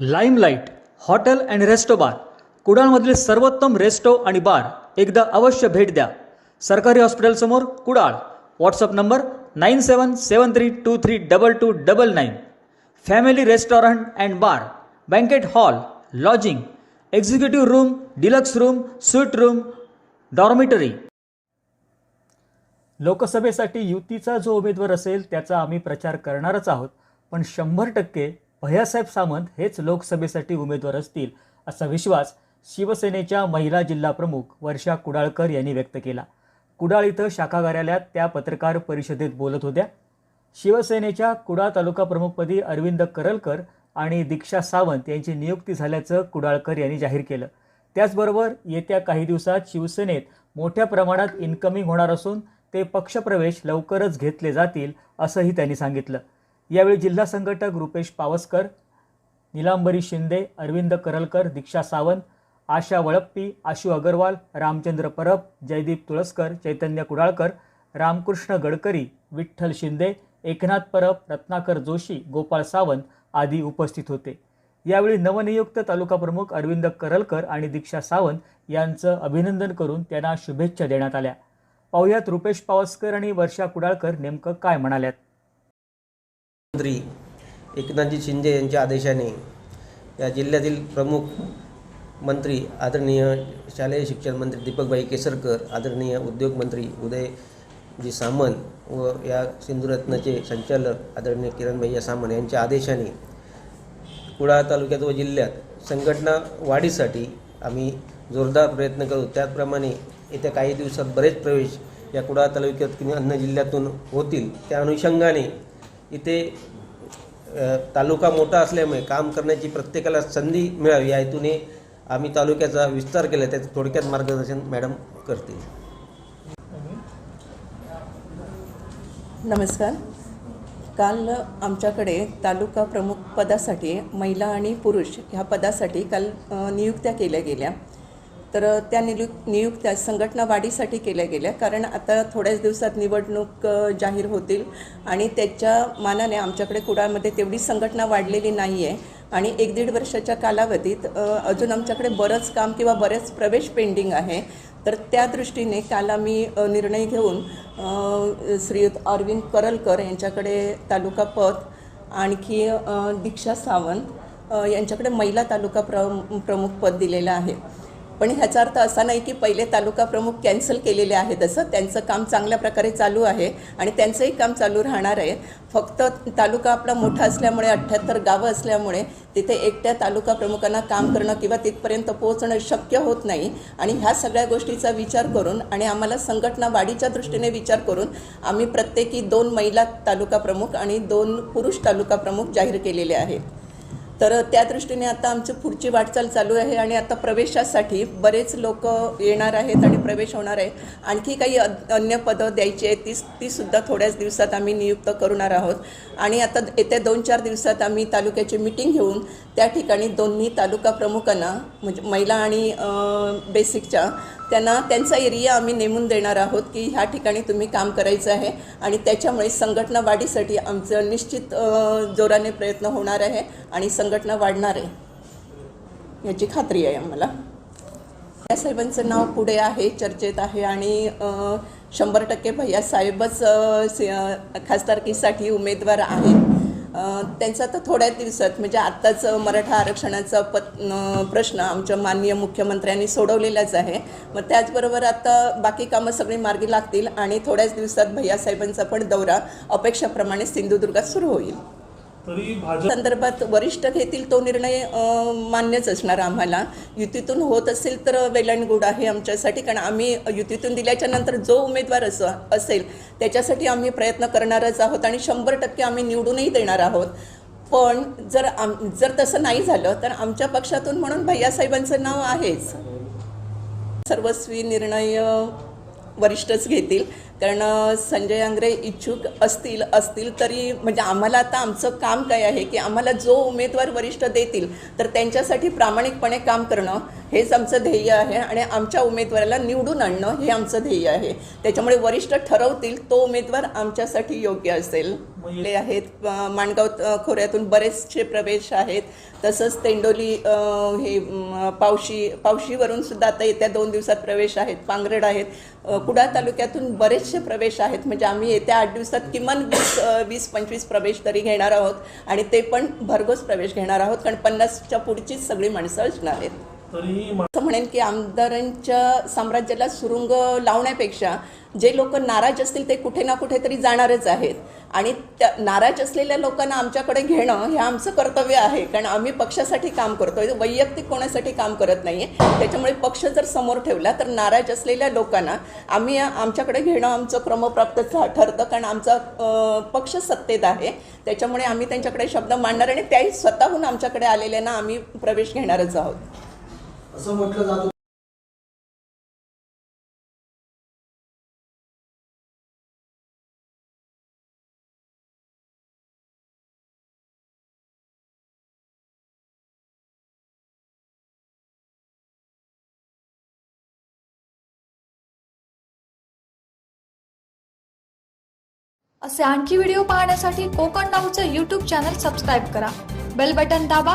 Limelight hotel and resto bar कुडाळमधील सर्वोत्तम resto आणि bar एकदा अवश्य भेट द्या. सरकारी हॉस्पिटलसमोर Kudal. WhatsApp number nine seven seven three two three double two double nine. Family restaurant and bar banquet hall lodging executive room deluxe room suite room dormitory. लोकसभेसाठी युतीचा जो उमेदवार असेल त्याचा आम्ही प्रचार करणारच आहोत पण शंभर टक्के भैयासाहेब सामंत हेच लोकसभेसाठी उमेदवार असतील असा विश्वास शिवसेनेच्या महिला जिल्हा प्रमुख वर्षा कुडाळकर यांनी व्यक्त केला. कुडाळ इथं शाखा कार्यालयात त्या पत्रकार परिषदेत बोलत होत्या. शिवसेनेच्या कुडाळ तालुका प्रमुखपदी अरविंद करलकर आणि दीक्षा सावंत यांची नियुक्ती झाल्याचं कुडाळकर यांनी जाहीर केलं. त्याचबरोबर येत्या काही दिवसात शिवसेनेत मोठ्या प्रमाणात इन्कमिंग होणार असून ते पक्षप्रवेश लवकरच घेतले जातील असंही त्यांनी सांगितलं. यावेळी जिल्हा संघटक रुपेश पावसकर निलांबरी शिंदे अरविंद करलकर दीक्षा सावंत आशा वळप्पी आशू अगरवाल रामचंद्र परब जयदीप तुळसकर चैतन्य कुडाळकर रामकृष्ण गडकरी विठ्ठल शिंदे एकनाथ परब रत्नाकर जोशी गोपाळ सावंत आदी उपस्थित होते. यावेळी नवनियुक्त तालुका प्रमुख अरविंद करलकर आणि दीक्षा सावंत यांचं अभिनंदन करून त्यांना शुभेच्छा देण्यात आल्या. पाहुयात रुपेश पावसकर आणि वर्षा कुडाळकर नेमकं काय म्हणाल्यात? मंत्री एकनाथजी शिंदे यांच्या आदेशाने या जिल्ह्यातील प्रमुख मंत्री आदरणीय शालेय शिक्षण मंत्री दीपकभाई केसरकर आदरणीय उद्योगमंत्री उदयजी सामंत व या सिंधुरत्नाचे संचालक आदरणीय किरणभैया सामंत यांच्या आदेशाने कुडाळ तालुक्यात व जिल्ह्यात संघटना वाढीसाठी आम्ही जोरदार प्रयत्न करू. त्याचप्रमाणे येत्या काही दिवसात बरेच प्रवेश या कुडाळ तालुक्यात किंवा अन्य जिल्ह्यातून होतील. त्या अनुषंगाने इथे तालुका मोठा असल्यामुळे काम करण्याची प्रत्येकाला संधी मिळावी या हेतूने आम्ही तालुक्याचा विस्तार केला त्याचं थोडक्यात मार्गदर्शन मॅडम करतील. नमस्कार. काल आमच्याकडे तालुका प्रमुख पदासाठी महिला आणि पुरुष ह्या पदासाठी काल नियुक्त्या केल्या गेल्या. तर त्या निलु नियुक्त्या संघटना वाढीसाठी केल्या गेल्या. कारण आता थोड्याच दिवसात निवडणूक जाहीर होतील. आणि त्याच्या मानाने आमच्याकडे कुडाळमध्ये तेवढी संघटना वाढलेली नाही आहे आणि एक दीड वर्षाच्या कालावधीत अजून आमच्याकडे बरंच काम किंवा बरेच प्रवेश पेंडिंग आहे. तर त्या दृष्टीने काल आम्ही निर्णय घेऊन श्रीयुत अरविंद करलकर यांच्याकडे तालुका पद आणखी दीक्षा सावंत यांच्याकडे महिला तालुका प्र प्रमुख पद दिलेलं आहे. पण ह्याचा अर्थ असा नाही की पहिले तालुका प्रमुख कॅन्सल केलेले आहेत असं. त्यांचं काम चांगल्या प्रकारे चालू आहे आणि त्यांचंही काम चालू राहणार आहे. फक्त तालुका आपला मोठा असल्यामुळे अठ्ठ्याहत्तर गावं असल्यामुळे तिथे एकट्या तालुका प्रमुखांना काम करणं किंवा तिथपर्यंत पोहोचणं शक्य होत नाही. आणि ह्या सगळ्या गोष्टीचा विचार करून आणि आम्हाला संघटना वाढीच्या दृष्टीने विचार करून आम्ही प्रत्येकी दोन महिला तालुका प्रमुख आणि दोन पुरुष तालुका प्रमुख जाहीर केलेले आहेत. तर त्या दृष्टीने आता आमची पुढची वाटचाल चालू आहे आणि आता प्रवेशासाठी बरेच लोक येणार आहेत आणि प्रवेश होणार आहे आणखी काही अ- अन्य पदं द्यायची आहेत ती तीसुद्धा थोड्याच दिवसात आम्ही नियुक्त करणार आहोत. आणि आता येत्या दोन चार दिवसात आम्ही तालुक्याची मिटिंग घेऊन त्या ठिकाणी दोन्ही तालुका प्रमुखांना म्हणजे महिला आणि बेसिकच्या त्यांना त्यांचा एरिया आम्ही नेमून देणार आहोत की ह्या ठिकाणी तुम्ही काम करायचं आहे आणि त्याच्यामुळे संघटना वाढीसाठी आमचं निश्चित जोराने प्रयत्न होणार आहे आणि संघटना वाढणार आहे याची खात्री आहे आम्हाला. या साहेबांचं नाव पुढे आहे चर्चेत आहे आणि शंभर टक्के भैया साहेबच से- खासदारकीसाठी उमेदवार आहेत. त्यांचा तर थोड्याच दिवसात म्हणजे आत्ताच मराठा आरक्षणाचा पत प्रश्न आमच्या माननीय मुख्यमंत्र्यांनी सोडवलेलाच आहे. मग त्याचबरोबर आता बाकी कामं सगळी मार्गी लागतील आणि थोड्याच दिवसात भैयासाहेबांचा पण दौरा अपेक्षाप्रमाणे सिंधुदुर्गात सुरू होईल. तरी भाजप संदर्भात वरिष्ठ घेतील तो निर्णय मान्यच असणार आम्हाला. युतीतून होत असेल तर वेल अँड गुड आहे आमच्यासाठी कारण आम्ही युतीतून दिल्याच्या नंतर जो उमेदवार अस असेल त्याच्यासाठी आम्ही प्रयत्न करणारच आहोत आणि शंभर टक्के आम्ही निवडूनही देणार आहोत. पण जर आम जर तसं नाही झालं तर आमच्या पक्षातून म्हणून भैयासाहेबांचं नाव आहेच. सर्वस्वी निर्णय वरिष्ठच घेतील. कारण संजय आंग्रे इच्छुक असतील असतील तरी म्हणजे आम्हाला आता आमचं काम काय आहे की आम्हाला जो उमेदवार वरिष्ठ देतील तर त्यांच्यासाठी प्रामाणिकपणे काम करणं हेच आमचं ध्येय आहे आणि आमच्या उमेदवाराला निवडून आणणं हे आमचं ध्येय आहे. त्याच्यामुळे वरिष्ठ ठरवतील तो उमेदवार आमच्यासाठी योग्य असेल. ले आहेत अ, माणगाव खोऱ्यातून बरेचसे प्रवेश आहेत. तसंच तेंडोली हे पावशी पावशीवरून सुद्धा आता येत्या दोन दिवसात प्रवेश आहेत पांगरड आहेत. कुडाळ तालुक्यातून बरेचसे प्रवेश आहेत. म्हणजे आम्ही येत्या आठ दिवसात किमान वीस वीस पंचवीस प्रवेश तरी घेणार आहोत आणि ते पण भरघोस प्रवेश घेणार आहोत कारण पन्नासच्या पुढचीच सगळी माणसं असणार आहेत. असं म्हणेन की आमदारांच्या साम्राज्याला सुरुंग लावण्यापेक्षा जे लोक नाराज असतील ते कुठे ना कुठे तरी जाणारच आहेत. आणि त्या नाराज असलेल्या लोकांना आमच्याकडे घेणं हे आमचं कर्तव्य आहे. कारण आम्ही पक्षासाठी काम करतोय. वैयक्तिक कोणासाठी काम करत नाही आहे त्याच्यामुळे पक्ष जर समोर ठेवला तर नाराज असलेल्या लोकांना आम्ही आमच्याकडे घेणं आमचं क्रमप्राप्त ठरतं. कारण आमचा पक्ष सत्तेत आहे. त्याच्यामुळे आम्ही त्यांच्याकडे शब्द मांडणार आणि त्याही स्वतःहून आमच्याकडे आलेल्यांना आम्ही प्रवेश घेणारच आहोत. असं म्हटलं जात असे आणखी व्हिडिओ पाहण्यासाठी कोकण नाऊचं यूट्यूब चॅनल सबस्क्राईब करा. बेल बटन दाबा.